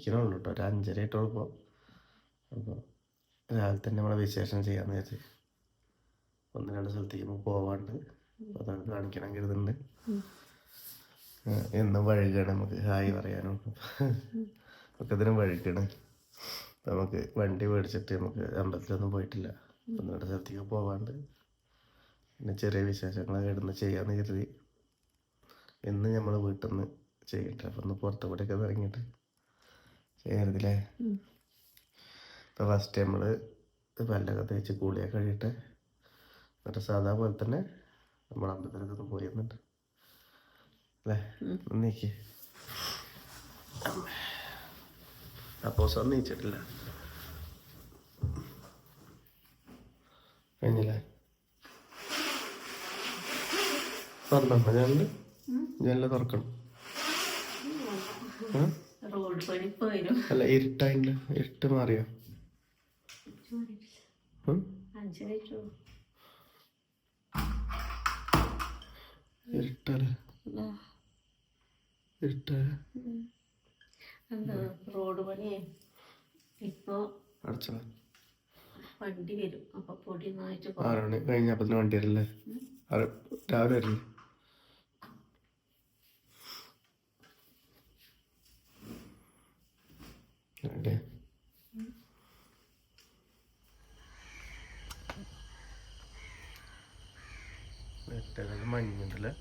നീക്കണുള്ളൂ കേട്ടോ. ഒരു അഞ്ചര ആയിട്ടുള്ളൂ ഇപ്പോൾ അപ്പോൾ രാവിലെ തന്നെ നമ്മളെ വിശേഷം ചെയ്യാമെന്ന് വിചാരിച്ച് ഒന്ന് രണ്ട് സ്ഥലത്തേക്ക് നമുക്ക് പോവാണ്ട് അപ്പോൾ അതാണ് കാണിക്കണം കരുതുന്നുണ്ട്. എന്നും വഴുകാണ് നമുക്ക്. ഹായ് പറയാനും. ഒക്കെ ഇതിനും വഴുക്കണം അപ്പം നമുക്ക് വണ്ടി മേടിച്ചിട്ട് നമുക്ക് അമ്പലത്തിലൊന്നും പോയിട്ടില്ല. ഒന്ന് രണ്ട് സ്ഥലത്തേക്ക് പോവാണ്ട്. പിന്നെ ചെറിയ വിശേഷങ്ങളൊക്കെ ഇടുന്ന് ചെയ്യാമെന്ന് കരുതി. ഇന്ന് നമ്മൾ വീട്ടിൽ നിന്ന് ചെയ്യട്ടെ. അപ്പം ഒന്ന് പുറത്തു കൂടെയൊക്കെ ഇറങ്ങിയിട്ട് ചെയ്യരുതില്ലേ? ഇപ്പൊ ഫസ്റ്റ് നമ്മൾ പല്ലൊക്കെ തേച്ച് കൂളിയൊക്കെ കഴിയിട്ട് എന്നിട്ട് സാധാ പോലെ തന്നെ നമ്മൾ അമ്പലത്തിലൊക്കെ പോയി വന്നിട്ട്. അല്ലേ? നീക്കി. അപ്പോൾ സന്ദിച്ചിട്ടില്ല നീച്ചിട്ടില്ല. കഴിഞ്ഞില്ലേ? തുറന്നോ? ജനൽ ജനൽ തുറക്കണം. അല്ല ഇരുട്ടായിട്ട് ഇരുട്ട് മാറിയോ? ഇരുട്ടല്ലേ? റോഡ് പണിയേ ഇപ്പോ വണ്ടി വരും. അപ്പൊ പൊടി ആറ് മണി കഴിഞ്ഞപ്പത്തിന് വണ്ടി വരില്ലേ? രാവിലെ വരില്ലേ? വെട്ടകൾ മഞ്ഞുണ്ടല്ലേ?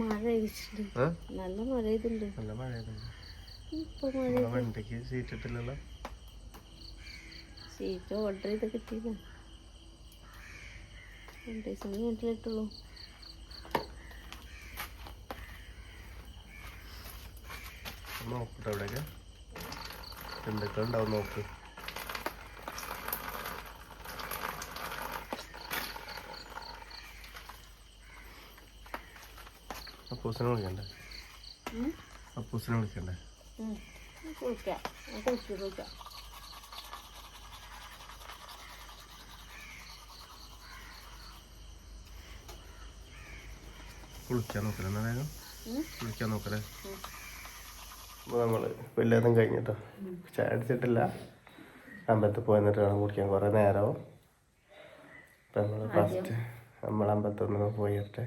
മഴ നല്ല മഴ ഇതുണ്ട് നല്ല മഴ വണ്ടിക്ക് സീറ്റ് ഇട്ടില്ലല്ലോ? സീറ്റ് ഓർഡർ ചെയ്ത് കിട്ടിയില്ല. രണ്ടു ദിവസം നോക്കട്ടെ അവിടെയൊക്കെ എന്തൊക്കെ ഉണ്ടാവും നോക്ക്. അപ്പൂസിനെ വിളിക്കണ്ടേ? അപ്പൂസിനെ വിളിക്കണ്ടേ? കുളിക്കാം. കുളിച്ചു കുളിക്കാം. കുളിക്കാൻ നോക്കലേ എന്നാലും. കുളിക്കാൻ നോക്കലേ നമ്മൾ വല്ലതും കഴിഞ്ഞിട്ടോ? ചായ അടിച്ചിട്ടില്ല അമ്പലത്തിൽ പോയി വേണം കുടിക്കാൻ. കുറേ നേരവും. അപ്പം നമ്മൾ ഫസ്റ്റ് നമ്മൾ അമ്പലത്തിൽ പോയിട്ട്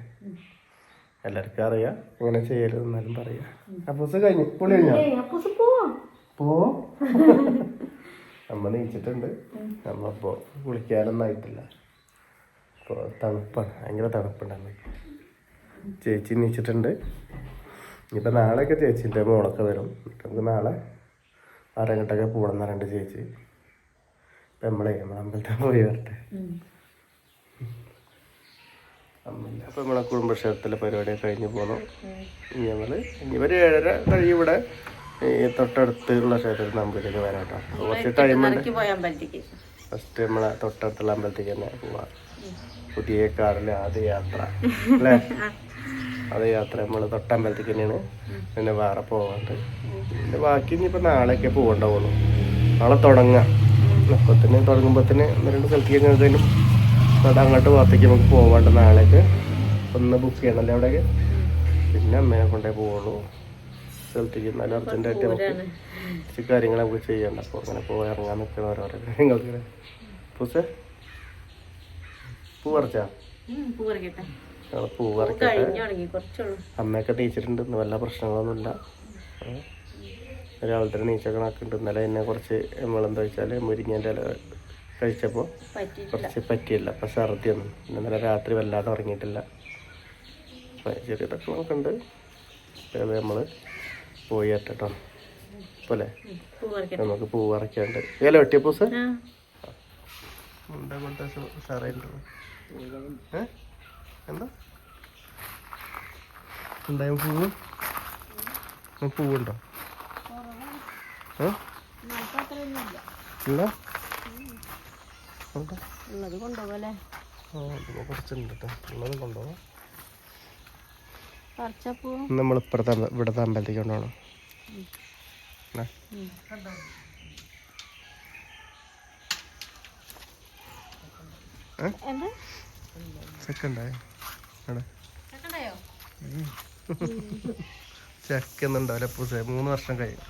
എല്ലാവർക്കും അറിയാം. എങ്ങനെ ചെയ്യരുത് എന്നാലും പറയാം. അപ്പൂസ് കഴിഞ്ഞു. പുളി കഴിഞ്ഞോ? പോവാം. പോ അമ്മ നീച്ചിട്ടുണ്ട്. അമ്മ ഇപ്പോൾ കുളിക്കാനൊന്നും ആയിട്ടില്ല. ഇപ്പോൾ തണുപ്പാണ്. ഭയങ്കര തണുപ്പുണ്ട് അമ്മയ്ക്ക്. ചേച്ചി നീച്ചിട്ടുണ്ട്. ഇനിയിപ്പോൾ നാളെയൊക്കെ ചേച്ചീന്റെ മോളൊക്കെ വരും. നമുക്ക് നാളെ ആരെങ്ങോട്ടൊക്കെ പോകണം എന്ന് പറയണ്ട ചേച്ചി. ഇപ്പം നമ്മളെ നമ്മൾ അമ്പലത്തിൽ പോയി വരട്ടെ. അമ്മയില്ല അപ്പം നമ്മളെ കുടുംബക്ഷേത്രത്തിലെ പരിപാടിയൊക്കെ കഴിഞ്ഞ് പോകണം ഇനി നമ്മൾ ഇനി ഒരു ഏഴര കഴിയും ഇവിടെ ഈ തൊട്ടടുത്തുള്ള ക്ഷേത്രത്തിൽ നമ്പൂതിരിക്ക് വരാട്ടോ. കുറച്ച് ടൈമുണ്ട് ഫസ്റ്റ് നമ്മളെ തൊട്ടടുത്തുള്ള അമ്പലത്തേക്ക് തന്നെ പോവാം. പുതിയ കാറിലെ ആദ്യ യാത്ര. അല്ലേ? ആദ്യ യാത്ര നമ്മൾ തൊട്ടമ്പലത്തിൽ തന്നെയാണ്. പിന്നെ വേറെ പോകാണ്ട് പിന്നെ ബാക്കി ഇനിയിപ്പോൾ നാളെയൊക്കെ പോകണ്ടാവുള്ളൂ നാളെ തുടങ്ങാം. അപ്പോൾ തന്നെ തുടങ്ങുമ്പോൾ തന്നെ ഒന്ന് രണ്ട് സ്ഥലത്തേക്ക് എങ്ങനെയും അത് അങ്ങോട്ട് ഭാഗത്തേക്ക് നമുക്ക് പോകാണ്ട് നാളേക്ക് ഒന്ന് ബുക്ക് ചെയ്യണമല്ലേ അവിടെ പിന്നെ അമ്മേനെ കൊണ്ടേ പോവുള്ളൂ. സ്ഥലത്തേക്ക് നല്ല അർജന്റായിട്ട് നമുക്ക് കുറച്ച് കാര്യങ്ങൾ നമുക്ക് ചെയ്യണ്ട. അപ്പോൾ അങ്ങനെ പോയി ഇറങ്ങാൻ നിൽക്കുന്ന ഓരോരോ കാര്യങ്ങൾക്ക് പൂസേ പൂ പറിച്ചാ? പൂ പറിക്കട്ടെ. ഞങ്ങൾ പൂ പറിക്കട്ടെ അമ്മയൊക്കെ തേച്ചിട്ടുണ്ട് വല്ല പ്രശ്നങ്ങളൊന്നുമില്ല. രാവിലെ തന്നെ നീച്ചൊക്കെ നടക്കുന്നുണ്ട് ഇന്നലെ എന്നെ കുറച്ച് നമ്മളെന്താ വെച്ചാൽ മുരിങ്ങേന്റെ ഇല കഴിച്ചപ്പോൾ കുറച്ച് പറ്റിയില്ല. അപ്പം ഛർദിയൊന്നും ഒന്നും ഇന്നലെ രാത്രി വല്ലാതെ ഉറങ്ങിയിട്ടില്ല. അപ്പം ചെറിയ പ്രശ്നമൊക്കെ ഉണ്ട് അത് നമ്മൾ പോയി കേട്ടോ പോലെ നമുക്ക് പൂ പറിക്കാണ്ട് ഇല വെട്ടിയപ്പോ സാർ എന്താ കൊണ്ട എന്താ? ഉണ്ടായ പൂവ്? പൂവുണ്ടോ? ഉണ്ടോ? ഉള്ളത് കൊണ്ടുപോകല്ലേ? കൊണ്ടുപോകാം. നമ്മൾ ഇപ്പുറത്തെ ഇവിടുത്തെ അമ്പലത്തേക്ക് കൊണ്ടുപോകണം. സെക്കൻഡായോ? സെക്കൻഡായോ. ചക്കൊന്നുണ്ടാവില്ല പൂസേ മൂന്ന് വർഷം കഴിയും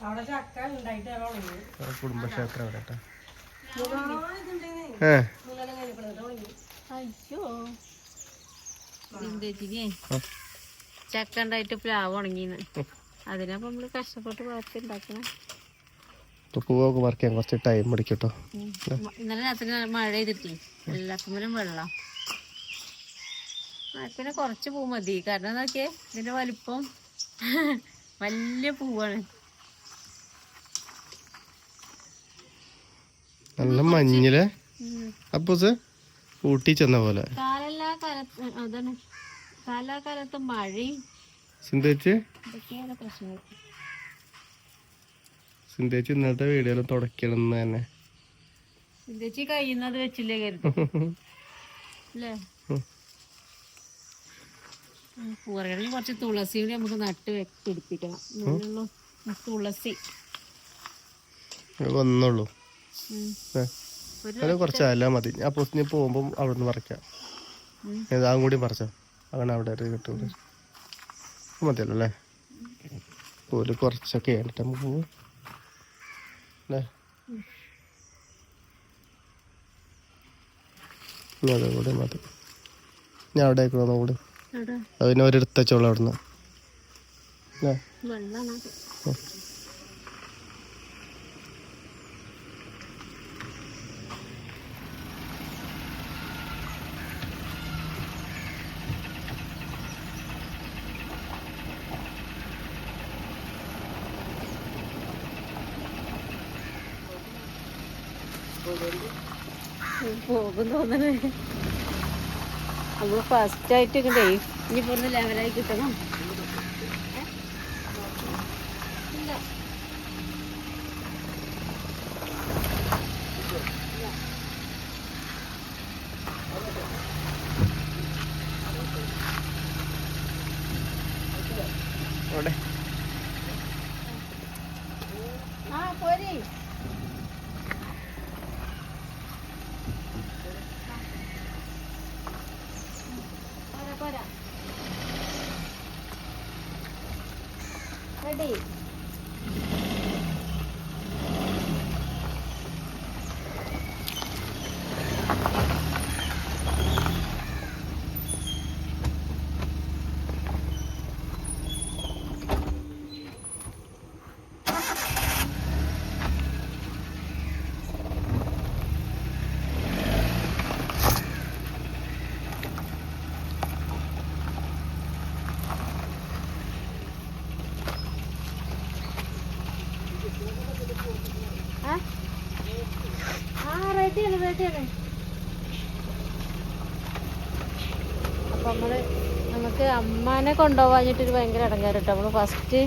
അവിടെ ചക്ക ഉണ്ടായിട്ട് ആ കുടുംബക്ഷേത്രം അവിടെ കേട്ടോ. ഏ. ചക്ക ഉണ്ടായിട്ട് പ്ലാവ് ഉണങ്ങിന്ന്. അതിനപ്പം നമ്മൾ കഷ്ടപ്പെട്ട് വളർത്തി ഉണ്ടാക്കണം. ഇപ്പൊ പൂവൊക്കെ പറിക്കാൻ കുറച്ച് ടൈം ഇന്നലെ രാത്രി മഴ ചെയ്തിട്ടേ എല്ലാത്തിനും വെള്ളം. പിന്നെ കുറച്ച് പൂ മതി. കാരണം നോക്കിയേ ഇതിന്റെ വലിപ്പം വലിയ പൂവാണ്. നല്ല മഞ്ഞിൽ. അപ്പൂസ് ഊട്ടി ചെന്ന പോലെ. കാലെല്ലാ കാലത്ത് അതാണ്. കാലാ കാലത്ത് മഴയും. പ്രശ്നങ്ങൾ. സിന്തേച്ച് ഇന്നത്തെ വീഡിയോയിൽ തുടക്കണം തന്നെ. ചേച്ചി കഴിയുന്നത് വെച്ചില്ലേ കരുതി. അല്ലേ? പൂറകളിൽ കുറച്ച് തുളസി കൂടി നമുക്ക് നട്ട് പിടിപ്പിക്കണം. തുളസി. അത് കുറച്ച് അല്ല മതി. ഞാൻ പൊസിഞ്ഞ് പോകുമ്പോൾ അവിടെ നിന്ന് പറിക്കാം ഏതാവും കൂടി പറിച്ചോ. അങ്ങനെ അവിടെ കിട്ടും മതിയല്ലോ അല്ലേ? ഒരു കുറച്ചൊക്കെ ആയിട്ട് നമുക്ക് പോവും. അല്ലേ? മതി. ഞാൻ അവിടെ ആയിക്കോളൂ കൂടി? അതിന് ഒരിടത്തച്ചോളൂ അവിടുന്ന്. അല്ലേ വെള്ളമാണ് ഉം. പോകും തോന്നണേ. നമ്മൾ ഫസ്റ്റ് ആയിട്ട് ഇനി ഒന്ന് ലെവലായി കിട്ടണം ഏ? ഇല്ല. അവിടെ ആ പോരി പോരാ പോരാ റെഡി ആ ആ റെഡിയാണ് അപ്പൊ നമ്മൾ നമുക്ക് അമ്മാനെ കൊണ്ടുപോകാഞ്ഞിട്ടൊരു ഭയങ്കര ഇടങ്ങേറ് കേട്ടോ നമ്മൾ ഫസ്റ്റ്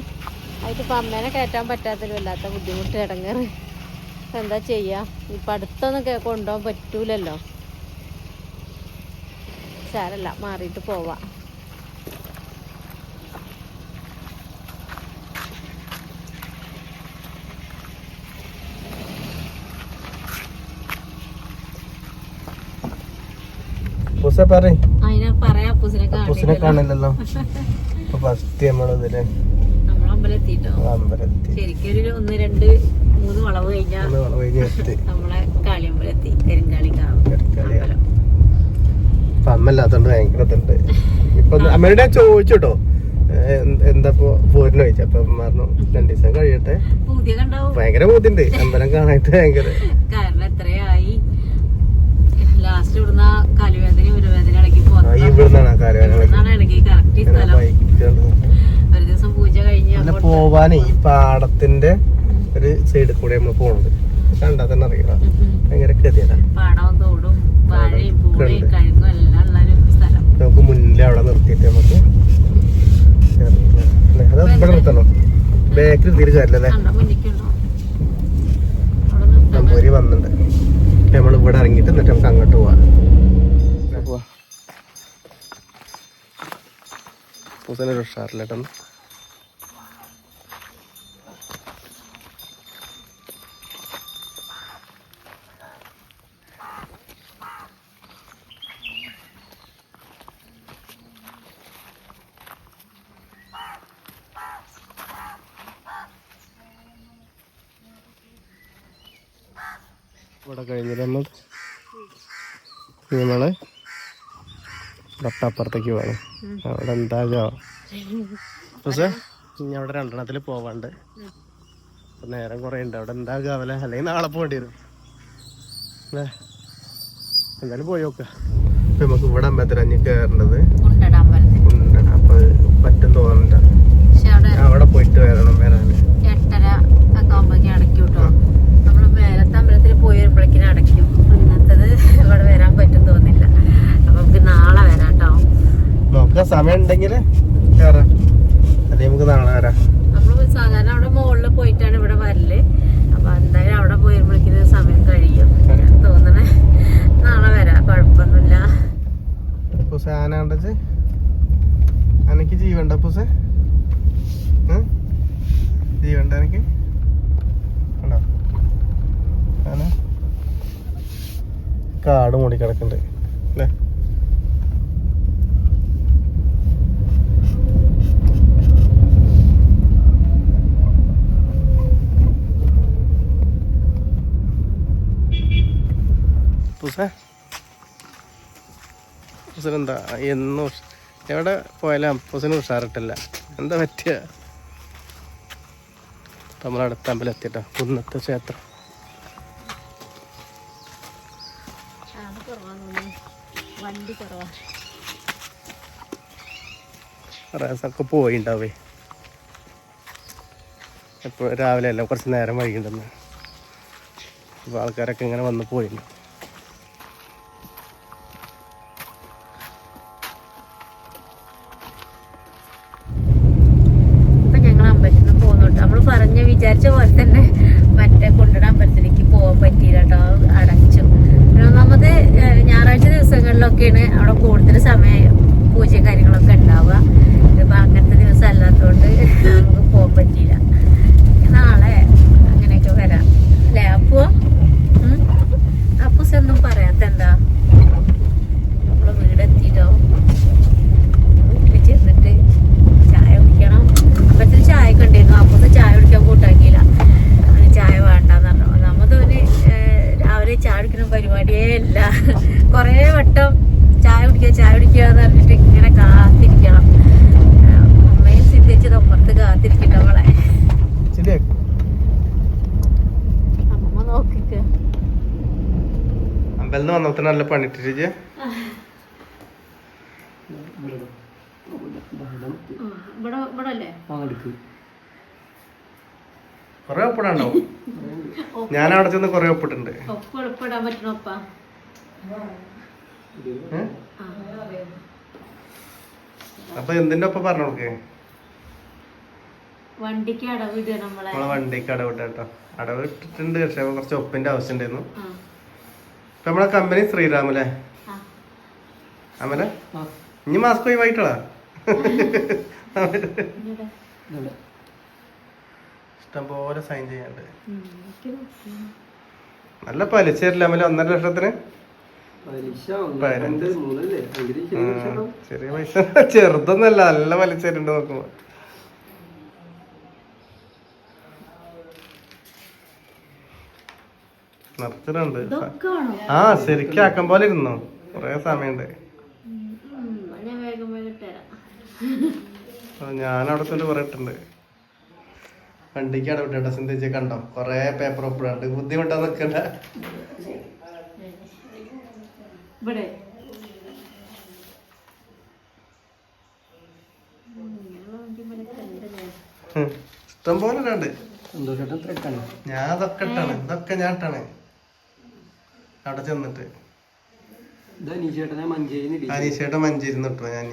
ആയിട്ട് ഇപ്പൊ അമ്മേനെ കയറ്റാൻ പറ്റാത്തൊരു വല്ലാത്ത ബുദ്ധിമുട്ട് ഇടങ്ങേറ്. എന്താ ചെയ്യാ? ഇപ്പൊ അടുത്തൊന്നും കൊണ്ടുപോകാൻ പറ്റൂലല്ലോ. സാരല്ല മാറിയിട്ട് പോവാം. പറയാ. അപ്പൂസിനെ പൂസിനെ കാണില്ല കാണില്ലല്ലോ. ഫസ്റ്റ് നമ്മളിതിൽ നമ്മളമ്പലം എത്തിട്ടോ അമ്പലത്തി ശരിക്കും ഒരു ഒന്ന് രണ്ട് മൂന്ന് വളവ് കഴിഞ്ഞാൽ നമ്മളെ അമ്മ ഇല്ലാത്തോണ്ട് ഇപ്പൊ അമ്മയുടെ ചോദിച്ചോട്ടോ. എന്താപ്പോ പോരിന് ചോദിച്ചു. അപ്പൊ പറഞ്ഞു രണ്ടു ദിവസം കഴിയട്ടെ. ഭയങ്കര ബുദ്ധിണ്ട് അമ്പലം കാണാനായിട്ട് ഭയങ്കര. കാരണം എത്രയായി? ലാസ്റ്റ് ഇവിടുന്ന് കാലുവേദന അല്ല പോവാനേ ഈ പാടത്തിന്റെ ഒരു സൈഡിൽ കൂടെ നമ്മൾ പോണത്. കണ്ടാ തന്നെ അറിയാം. ഭയങ്കര നമുക്ക് മുന്നിൽ അവിടെ നിർത്തിയിട്ട് നമുക്ക്? അത് ഇവിടെ നിർത്തണം? ബാക്കിൽ തീരെ നിർത്താൻ നമ്പൂരി വന്നിട്ടുണ്ട്. നമ്മൾ ഇവിടെ ഇറങ്ങിയിട്ട് എന്നിട്ട് നമുക്ക് അങ്ങോട്ട് പോവാം. പൂസലൊരു ഉഷാറില്ലേട്ടൻ ഇവിടെ കഴിഞ്ഞിരുന്നത് നമ്മളെ തൊട്ടപ്പുറത്തേക്ക് പോകണം അവിടെ എന്താകോ പക്ഷേ ഇനി അവിടെ രണ്ടെണ്ണത്തിൽ പോവാണ്ട്. നേരം കുറേ ഉണ്ട് അവിടെ എന്താകാവല അല്ലെങ്കിൽ നാളെ പോകേണ്ടി വരും. അല്ലേ? എന്തായാലും പോയി നോക്ക. നമുക്ക് ഇവിടെ അമ്പലത്തിലഞ്ഞ് കയറേണ്ടത് ഉണ്ടടാ അപ്പൊ പറ്റും തോന്നണ്ട. അവിടെ പോയിട്ട് വരണം. വരാന് എട്ടര ഒക്കെ ആകുമ്പോഴേക്കും അടയ്ക്കും കേട്ടോ നമ്മൾ മേലത്തെ അമ്പലത്തിൽ പോയി വരുമ്പോഴേക്കിനും അടയ്ക്കും ഇന്നത്തത് ഇവിടെ വരാൻ പറ്റും തോന്നില്ല അപ്പൊ നമുക്ക് നാളെ വരാം കേട്ടോ നോക്കാം സമയം ഉണ്ടെങ്കിൽ കയറാം നമുക്ക് നാളെ വരാം. നമ്മൾ സാധാരണ അവിടെ മുകളിൽ പോയിട്ടാണ് ഇവിടെ വരൽ. അപ്പൊ എന്തായാലും അവിടെ പോയി വരുമ്പോഴേക്കിനും സമയം കഴിയും. തോന്നണേ നാളെ വരാം. കുഴപ്പമൊന്നുമില്ല. പുസ ആന കണ്ടച്ച് അനക്ക് ജീവണ്ട പുസ? ജീവണ്ട എനിക്ക് ഉണ്ടോ? ആന? കാട് മൂടി കിടക്കുന്നുണ്ട് പുസ എന്താ എന്നും എവിടെ പോയാലും അപ്പൂസിന് ഉഷാറിട്ടില്ല. എന്താ പറ്റിയ? നമ്മളടുത്ത അമ്പലം എത്തിട്ടോ കുന്നത്തെ ക്ഷേത്രം. റേസൊക്കെ പോയിണ്ടാവേ. എപ്പോഴും രാവിലെ അല്ല കുറച്ച് നേരം വൈകിണ്ടെന്ന്. അപ്പോൾ ആൾക്കാരൊക്കെ ഇങ്ങനെ വന്ന് പോയിട്ടുണ്ട് ഇപ്പൊ ഞങ്ങൾ അമ്പലത്തിൽ നിന്ന് പോകുന്നുണ്ട് നമ്മൾ പറഞ്ഞ വിചാരിച്ച പോലെ തന്നെ മറ്റേ കൊണ്ടിട അമ്പലത്തിലേക്ക് പോകാൻ പറ്റിയില്ല കേട്ടോ അടച്ചു പിന്നെ ഒന്നാമത് ഏഹ്, ഞായറാഴ്ച ദിവസങ്ങളിലൊക്കെയാണ് അവിടെ കൂടുതൽ സമയം പൂജയും കാര്യങ്ങളൊക്കെ ഉണ്ടാവുക ഇതിപ്പോ അങ്ങനത്തെ ദിവസം അല്ലാത്തതുകൊണ്ട് നമുക്ക് പോകാൻ പറ്റിയില്ല നാളെ അങ്ങനെയൊക്കെ വരാം അല്ലേ അപ്പോ ഒന്നും പറയാത്ത എന്താ നമ്മളെ വീടെത്തിയിട്ടോ? ചെന്നിട്ട് ചായ കുടിക്കണം. അപ്പത്തിന് ചായ കണ്ടിരുന്നു അപ്പൊന്ന് ചായ കുടിക്കാൻ കൂട്ടാക്കിയില്ല. അങ്ങനെ ചായ വേണ്ടെന്ന് പറഞ്ഞു. നമ്മതോന് രാവിലെ ചായ കുടിക്കുന്ന പരിപാടിയേ ഇല്ല. കുറേ വട്ടം ചായ കുടിക്കുക ചായ കുടിക്കുക എന്ന് പറഞ്ഞിട്ട് ഇങ്ങനെ കാത്തിരിക്കണം. അമ്മയും സിദ്ധിച്ചത് അപ്പുറത്ത് കാത്തിരിക്കട്ടെ അവളെ ശരിയാക്കും അമ്മ നോക്കിക്ക അമ്പലം നിന്ന് വന്നപ്പോൾ നല്ല പണിട്ടിട്ട് കുറെ ഒപ്പിടാണ്ടാവും ഞാൻ അവിടെ ചെന്ന് കൊറേ ഒപ്പിട്ടുണ്ട്? അപ്പൊ എന്തിന്റെ ഒപ്പം പറഞ്ഞു കൊടുക്കേ? വണ്ടിക്ക് അടവ് നമ്മളെ. വണ്ടിക്ക് അടവിട്ടോ കേട്ടോ. അടവ് ഇട്ടിട്ടുണ്ട് പക്ഷെ കുറച്ച് ഒപ്പിന്റെ ആവശ്യം ഉണ്ടായിരുന്നു. നമ്മളെ കമ്പനി ശ്രീറാം അല്ലേ അമല? ഇനി മാസ്ക് ഒഴിവായിട്ടാ ഇങ്ങടെ. ഇഷ്ടം പോലെ സൈൻ ചെയ്യാണ്ട്. നല്ല പലിശ തരില്ല അമല ഒന്നര ലക്ഷത്തിന്? ചെറിയ പൈസ ചെറുതൊന്നല്ല നല്ല പലിശ തരുന്നുണ്ട് നോക്കുമ്പോ. നിർത്തിട്ടുണ്ട് ഇതൊക്കെ ആ ശരിക്കും ആക്കം പോലെ ഇരുന്നു. കൊറേ സമയമുണ്ട്. ഞാനവിടെ ഉം, ഞാൻ വേഗം വേഗം തരാം. ഞാൻ അവിടെ തന്നെ കുറെ ഇട്ടുണ്ട് വണ്ടിക്ക് അടവിട്ടോ സിന്ധിച്ച് കണ്ടോ? കൊറേ പേപ്പർ ഒപ്പിടാണ്ട്. ബുദ്ധിമുട്ടാ നിക്കണ്ട. ഇവിടെ. ഇഷ്ടം പോലെ ഉണ്ട് ഞാൻ അതൊക്കെ ഇട്ടാണ്. ഇതൊക്കെ ഞാൻ ഇട്ടാണ്. അവിടെ ചെന്നിട്ട്. അനീഷേട്ടൻ മഞ്ചേരി നിട്ടോ ഞാൻ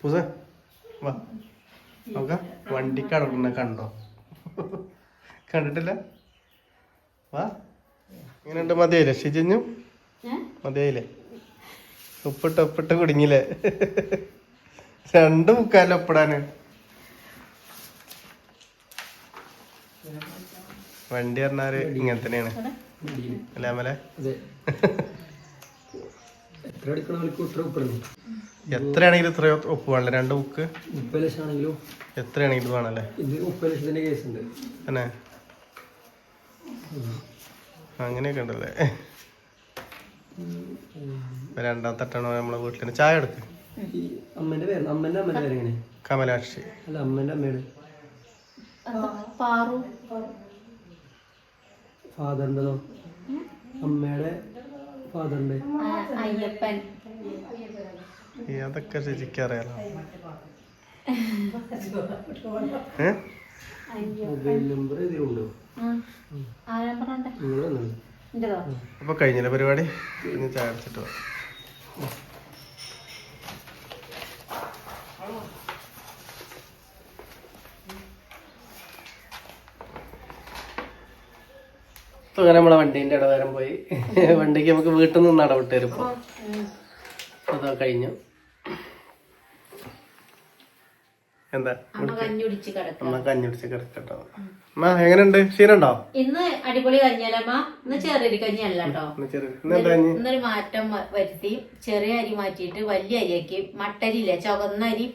പൂസ വാ. നോക്കാം വണ്ടിക്ക് അടക്കുന്ന കണ്ടോ? കണ്ടിട്ടില്ല? വാ. ഇങ്ങനെയുണ്ട് മതിയെ ഷിജിഞ്ഞു? ഏ? മതിയായില്ലേ? ഉപ്പിട്ട് ഉപ്പിട്ട് കുടുങ്ങില്ലേ? രണ്ട് മുക്കാലും ഒപ്പിടാന്. വണ്ടി പറഞ്ഞാൽ ഇങ്ങനെ തന്നെയാണ്. അല്ലേ അമലെ? ഇത്ര എത്രയാണെങ്കിലും ഇത്രയോ ഉപ്പ് വേണല്ലേ? രണ്ട് ബുക്ക് മുപ്പത് ലക്ഷം ആണെങ്കിലും? എത്രയാണെങ്കിലും വേണല്ലേ? ഇത് മുപ്പത് ലക്ഷത്തിന്റെ കേസ് ഉണ്ട് തന്നെ. അങ്ങനെയൊക്കെ ഉണ്ടല്ലേ? രണ്ടാം തട്ടാണ് നമ്മളെ വീട്ടിൽ ചായ എടുക്ക്. അമ്മന്റെ പേര് അമ്മന്റെ അമ്മന്റെ പേര് എങ്ങനെ? കമലാക്ഷി. അല്ല അമ്മന്റെ അമ്മയുടെ പാറു. ഫാദറിന്റെതോ അമ്മയുടെ ഫാദറിന്റെ. അയ്യപ്പൻ. അതൊക്കെ ശരിക്കും അറിയാലോ. മൊബൈൽ നമ്പർ ഇതിലുണ്ടോ ആരാ അപ്പൊ കഴിഞ്ഞില്ല പരിപാടി? ഇനി ചായ അടിച്ചിട്ട് അങ്ങനെ നമ്മളെ വണ്ടീന്റെ ഇടവരം പോയി. വണ്ടിക്ക് നമുക്ക് വീട്ടിൽ നിന്ന് നടവിട്ട് തരും ഇപ്പൊ. അതോ കഴിഞ്ഞു. എന്താ? അമ്മ കഞ്ഞി കുടിച്ച് കിടക്കും അമ്മ കഞ്ഞുടിച്ച് കിടക്കട്ടോ. അമ്മ എങ്ങനെയുണ്ട്? ക്ഷീണുണ്ടോ? ഇന്ന് അടിപൊളി കഞ്ഞിയല്ലമ്മ ഇന്ന് ചെറിയൊരു കഞ്ഞിയല്ല കേട്ടോ. ഇന്നൊരു മാറ്റം വരുത്തി. ചെറിയ അരി മാറ്റിയിട്ട് വലിയ അരിയാക്കി. മട്ടരി ഇല്ലേ ചുവന്ന അരി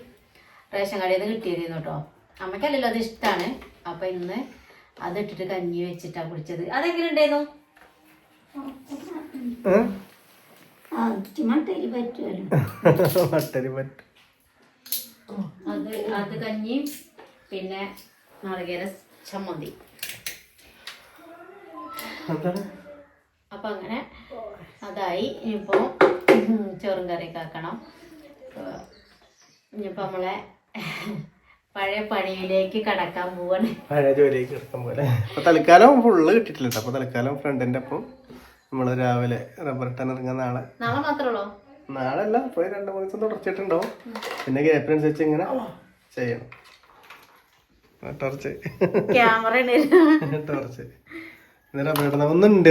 റേഷൻ കടയിൽ നിന്ന് കിട്ടിയതായിരുന്നു കേട്ടോ. അമ്മയ്ക്കല്ലല്ലോ അത് ഇഷ്ടമാണ് അപ്പൊ ഇന്ന് അതിട്ടിട്ട് കഞ്ഞി വെച്ചിട്ടാ കുടിച്ചത്. അതെങ്ങനെ ഉണ്ടായിരുന്നു? മട്ടരി പറ്റുമല്ലോ. മട്ടരി പറ്റും അത് അത് കഞ്ഞിയും പിന്നെ നാളികേര ചമ്മന്തി. അപ്പൊ അങ്ങനെ അതായി. ഇനിയിപ്പോ ചോറും കറി കാക്കണം ഇനിയിപ്പോ നമ്മളെ പഴയ പണിയിലേക്ക് കടക്കാൻ പോവാണ്. പഴയ ജോലിയിലേക്ക് കിടക്കാൻ പോലെ അപ്പൊ തൽക്കാലം ഫുള്ള് കിട്ടിയിട്ടില്ല ട്ടോ. അപ്പൊ തൽക്കാലം ഫ്രണ്ടിന്റെ ഒപ്പം നമ്മൾ രാവിലെ റബ്ബർ ഇട്ടാൻ ഇറങ്ങുന്ന നാളെ. നാളെ മാത്രമേ ഉള്ളൂ? നാളെ അല്ല പോയി രണ്ട് മൂന്ന് ദിവസം തുടർച്ചിട്ടുണ്ടോ പിന്നെ ഗ്യാപ്പിനനുസരിച്ച് ഇങ്ങനെ ചെയ്യണം. ടോർച്ച് ക്യാമറ ടോർച്ച്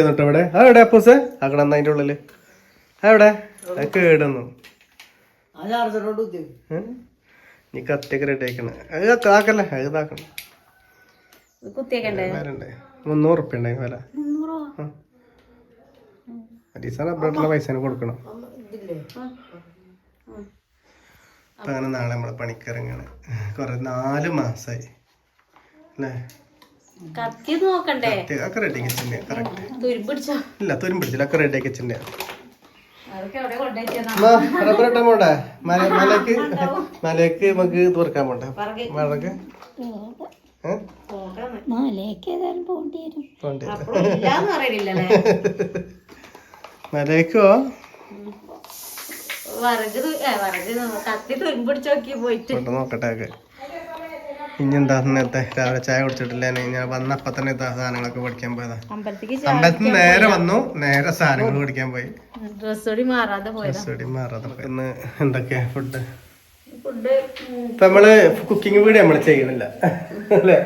കേട്ടോ ഇവിടെ. ആ എവിടെ അപ്പൂസ്? ആക്കണം എന്നാ അതിന്റെ ഉള്ളിൽ. ആ എവിടെ? കേടുന്നു? നീ കത്തിയൊക്കെ റെഡി ആക്കണേ. അത് ആക്കല്ലേ അത് ഇതാക്കണം. കുത്തിയേക്കണ്ടേ? വരണ്ടേ മുന്നൂറ്? ഉറുപ്പ്യ വില റബ്ബറിട്ടുള്ള പൈസ കൊടുക്കണം. അപ്പൊ അങ്ങനെ നാളെ നമ്മളെ പണിക്കിറങ്ങാണ്. കൊറേ നാല് മാസായി. അല്ലേ? കത്തി നോക്കണ്ടേ? ഒക്കെ റെഡി കറക്റ്റ് ഇല്ല തുരും പിടിച്ചില്ല. ഒക്കെ റെഡി റബ്ബർ ഇട്ടാൻ പോണ്ടേ? മല മലക്ക്? മലക്ക് നമുക്ക് തുറക്കാൻ പോണ്ടേ? മലക്കോ? വറക് വറക് കത്തി തുരുമ്പിടിച്ച് നോക്കി പോയിട്ട്. നോക്കട്ടെ ഇനിയെന്താ നേരത്തെ രാവിലെ ചായ കുടിച്ചിട്ടില്ല ഞാൻ വന്നപ്പോ തന്നെ സാധനങ്ങളൊക്കെ പഠിക്കാൻ പോയതാ. അമ്പലത്തിൽ നേരെ വന്നു. നേരെ സാധനങ്ങൾ പഠിക്കാൻ പോയി. ഡ്രസ് കൂടി മാറാതെ സ്റ്റഡി മാറാതെ ഇന്ന് എന്തൊക്കെയാ ഫുഡ് ഇപ്പൊ നമ്മൾ കുക്കിംഗ് വീഡിയോ നമ്മൾ ചെയ്യണില്ല. അല്ലേ?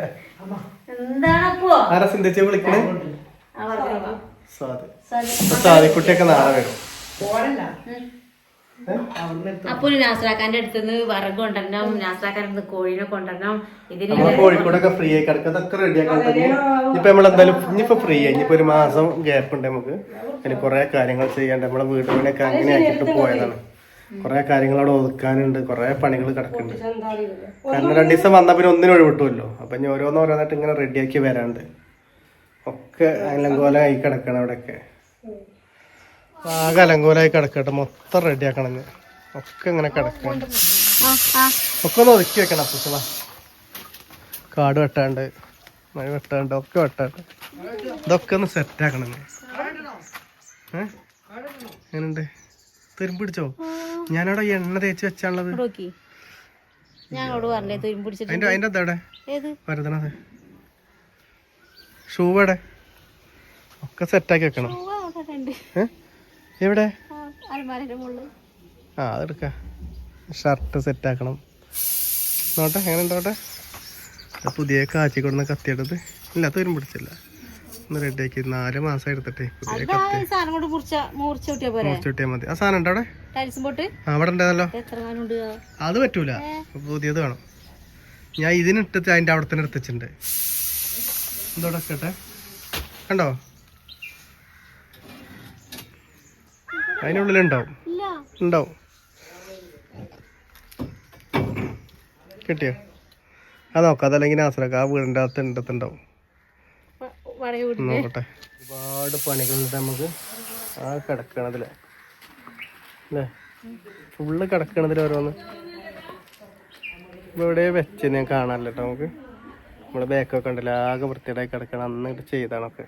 ആരാ ചിന്തിച്ച് വിളിക്കണേ? ഇപ്പൊ സ്വാതിക്കുട്ടിയൊക്കെ നാളെ വരും. അപ്പൊ നാസറാക്കാന്റെ അടുത്തുനിന്ന് വിറക് കൊണ്ടുവരണം അടുത്ത് കോഴിനെ കൊണ്ടുവരണം. ഇതിന് കോഴിക്കോടൊക്കെ ഫ്രീ ആയി കിടക്കാം. അതൊക്കെ റെഡി ആക്കാൻ തന്നെ ഇപ്പൊ നമ്മളെന്തായാലും ഇനിയിപ്പോ ഫ്രീ ആയി. ഇനിയിപ്പോ ഒരു മാസം ഗ്യാപ്പ് ഉണ്ട് നമുക്ക്. അതിന് കുറെ കാര്യങ്ങൾ ചെയ്യാണ്ട് നമ്മളെ വീട് പണിയൊക്കെ അങ്ങനെ ആക്കിയിട്ട് പോയതാണ്. കുറെ കാര്യങ്ങൾ അവിടെ ഒതുക്കാനുണ്ട്. കുറെ പണികൾ കിടക്കുന്നുണ്ട്. കാരണം രണ്ടു ദിവസം വന്നാൽ പിന്നെ ഒന്നിനും ഒഴിവിട്ടുമല്ലോ. അപ്പൊ ഇനി ഓരോന്നോരോന്നായിട്ട് ഇങ്ങനെ റെഡിയാക്കി വരാണ്ട്. ഒക്കെ അലങ്കോലമായി കിടക്കണം അവിടെയൊക്കെ. ആകെ അലങ്കോലായി കിടക്കട്ടെ. മൊത്തം റെഡിയാക്കണം ഇനി. ഒക്കെ ഇങ്ങനെ കിടക്കണം ഒക്കെ ഒന്ന് ഒതുക്കി വെക്കണം അപ്പുസള കാട് വെട്ടാണ്ട് മഴ വെട്ടാണ്ട് ഒക്കെ വെട്ടാണ്ട്. ഇതൊക്കെ ഒന്ന് സെറ്റ് ആക്കണം ഇനി. ഏ? പിടിച്ചോ? തുരുമ്പിടിച്ചോ ഞാനവിടെ എണ്ണ തേച്ച് വെച്ചാണുള്ളത് അതിന്റെ അതിന്റെ വരുതണത് ഷൂവിടെ ഒക്കെ സെറ്റാക്കി വെക്കണം. ഏഹ് എവിടെ? ആ, അതെടുക്ക. ഷർട്ട് സെറ്റ് ആക്കണം നോട്ടെ? എങ്ങനെ ഉണ്ടോട്ടെ പുതിയ കാച്ചി കൊടുന്ന കത്തിയെടുത്ത് ഇല്ല വരും പിടിച്ചില്ല. ഒന്ന് റെഡിയാക്കി നാല് മാസം എടുത്തിട്ടേ പുതിയ മതി. ആ സാധനം ഉണ്ടോ അവിടെ? അവിടെ ഉണ്ടല്ലോ എത്ര കാലം ഉണ്ട്? അത് പറ്റൂല. പുതിയത് വേണം. ഞാൻ ഇതിനിട്ടിട്ട് അതിന്റെ അവിടെ തന്നെ എടുത്തിട്ടുണ്ട് എന്തോടെ കേട്ടെ കണ്ടോ? അതിനുള്ളിലുണ്ടാവും. ഇല്ല. ഉണ്ടാവും. കിട്ടിയോ? അത് നോക്കാം അതല്ലെങ്കിൽ നാസറക്ക ആ വീടിന്റെ അകത്ത് വീട്ടിൽ നോക്കട്ടെ. ഒരുപാട് പണികളുണ്ട് നമുക്ക്. ആ കിടക്കണതിൽ. അല്ലേ? ഫുള്ള് കിടക്കണതിൽ ഓരോന്ന്. ഇവിടെ വെച്ച് ഞാൻ കാണാനില്ല നമുക്ക്. നമ്മുടെ ബാക്കൊക്കെ ഉണ്ടല്ലോ. ആകെ വൃത്തിയായി കിടക്കണം. അന്ന് ചെയ്താണൊക്കെ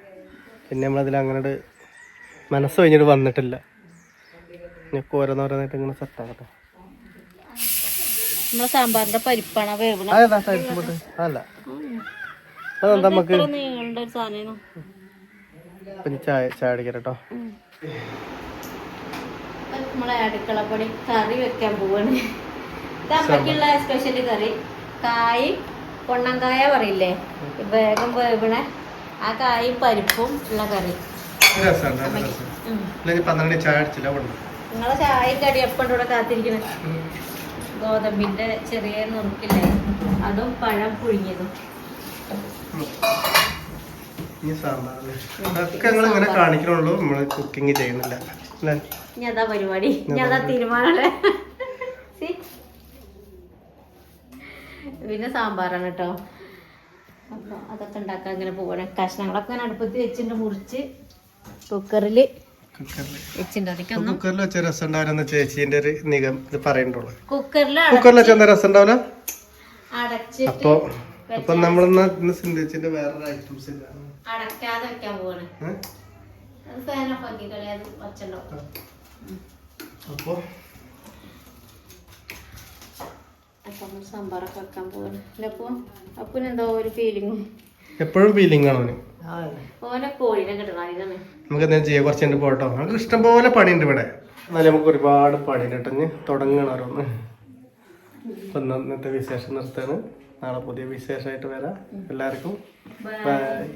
പിന്നെ നമ്മളതിൽ അങ്ങനെ മനസ്സ് കഴിഞ്ഞിട്ട് വന്നിട്ടില്ല. ഇനിയൊക്കെ ഓരോന്നോരോന്നായിട്ട് ഇങ്ങനെ സെറ്റാകട്ടെ നമ്മളെ സാമ്പാറിന്റെ പരിപ്പാണ് വേവണ അതെന്താ നമുക്ക്? ഇനി ചായ ചായ അടിക്കാം കേട്ടോ നമ്മളെ അടുക്കളപ്പണി കറി വെക്കാൻ പോവാണ്. സ്പെഷ്യൽ കറി. കായ് പൊണ്ണങ്കായ പറയില്ലേ? വേഗം വേവണേ ആ കായും പരിപ്പും ഉള്ള കറി. പന്ത്രണ്ട് ചായ അടിച്ചില്ല നിങ്ങളെ ചായക്കടി കടി എപ്പോഴും ഇവിടെ കാത്തിരിക്കണ. ഗോതമ്പിന്റെ ചെറിയ നുറുക്കില്ലേ? അതും പഴം പുഴുങ്ങിയതും. ഈ സാമ്പാർ അതൊക്കെ ഞങ്ങൾ ഇങ്ങനെ കാണിക്കണുള്ളൂ. നമ്മൾ കുക്കിംഗ് ചെയ്യുന്നില്ല. അല്ലേ? ഇനി പരിപാടി. അതാ തീരുമാനമല്ലേ? പിന്നെ സാമ്പാറാണ് കേട്ടോ അപ്പൊ അതൊക്കെ ഉണ്ടാക്കാൻ ഇങ്ങനെ പോവാണ്. കഷ്ണങ്ങളൊക്കെ ഞാൻ അടുപ്പത്ത് വെച്ചിട്ട് മുറിച്ച് കുക്കറിൽ കുക്കറിൽ വെച്ച രസം ഉണ്ടാവില്ലെന്ന് ചേച്ചീന്റെ ഒരു നിഗം ഇത് പറയണ്ടുള്ളു കുക്കറിൽ വെച്ച എന്താ രസം ഉണ്ടാവില്ല അടച്ചിട്ട് അപ്പൊ അപ്പൊ നമ്മളിന്ന് ഇന്ന് സിന്ധിച്ചിന്റെ വേറൊരു ഐറ്റംസ് ഇല്ല. അടക്കാതെ വെക്കാൻ പോവാണ്. ഫാൻ ഓഫ് ആക്കി അത് വച്ചുണ്ടാവും അപ്പൊ? സാമ്പാറൊക്കെ വെക്കാൻ പോവാണ്. അപ്പൊ അപ്പൊ എന്തോ ഒരു ഫീലിംഗ് എപ്പോഴും ഫീലിംഗ് ആണ് ഓനെ നമുക്ക് എന്തെങ്കിലും ചെയ്യാം കുറച്ച് കണ്ട് പോട്ടോ. നമുക്ക് ഇഷ്ടം പോലെ പണിയുണ്ട് ഇവിടെ. എന്നാലും നമുക്ക് ഒരുപാട് പണിയുണ്ട് കേട്ടോ. തുടങ്ങണം ഓരോന്ന്. അപ്പൊ ഇന്നത്തെ വിശേഷം നിർത്താണ് നാളെ പുതിയ വിശേഷമായിട്ട് വരാം. എല്ലാവർക്കും. ബൈ